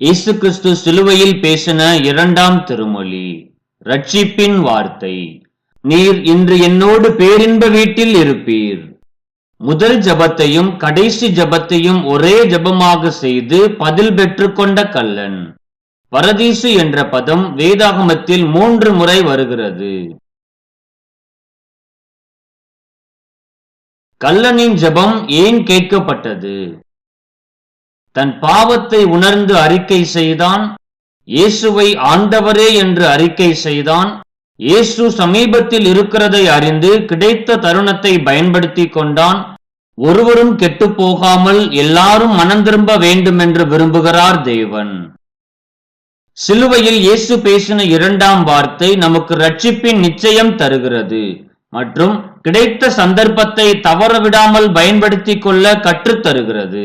இயேசு கிறிஸ்து சிலுவையில் பேசின இரண்டாம் திருமொழி ரட்சிப்பின் வார்த்தை. நீர் இன்று என்னோடு பேரின்ப வீட்டில் இருப்பீர். முதல் ஜபத்தையும் கடைசி ஜபத்தையும் ஒரே ஜபமாக செய்து பதில் பெற்றுக்கொண்ட கல்லன் பரதீசு என்ற பதம் வேதாகமத்தில் மூன்று முறை வருகிறது. கல்லனின் ஜெபம் ஏன் கேட்கப்பட்டது? தன் பாவத்தை உணர்ந்து அறிக்கை செய்தான். இயேசுவை ஆண்டவரே என்று அறிக்கை செய்தான். இயேசு சமீபத்தில் இருக்கிறதை அறிந்து கிடைத்த தருணத்தை பயன்படுத்தி கொண்டான். ஒருவரும் கெட்டுப் போகாமல் எல்லாரும் மனந்திரும்ப வேண்டும் என்று விரும்புகிறார் தேவன். சிலுவையில் இயேசு பேசின இரண்டாம் வார்த்தை நமக்கு ரட்சிப்பின் நிச்சயம் தருகிறது. மற்றும் கிடைத்த சந்தர்ப்பத்தை தவறவிடாமல் பயன்படுத்திக் கொள்ள கற்றுத் தருகிறது.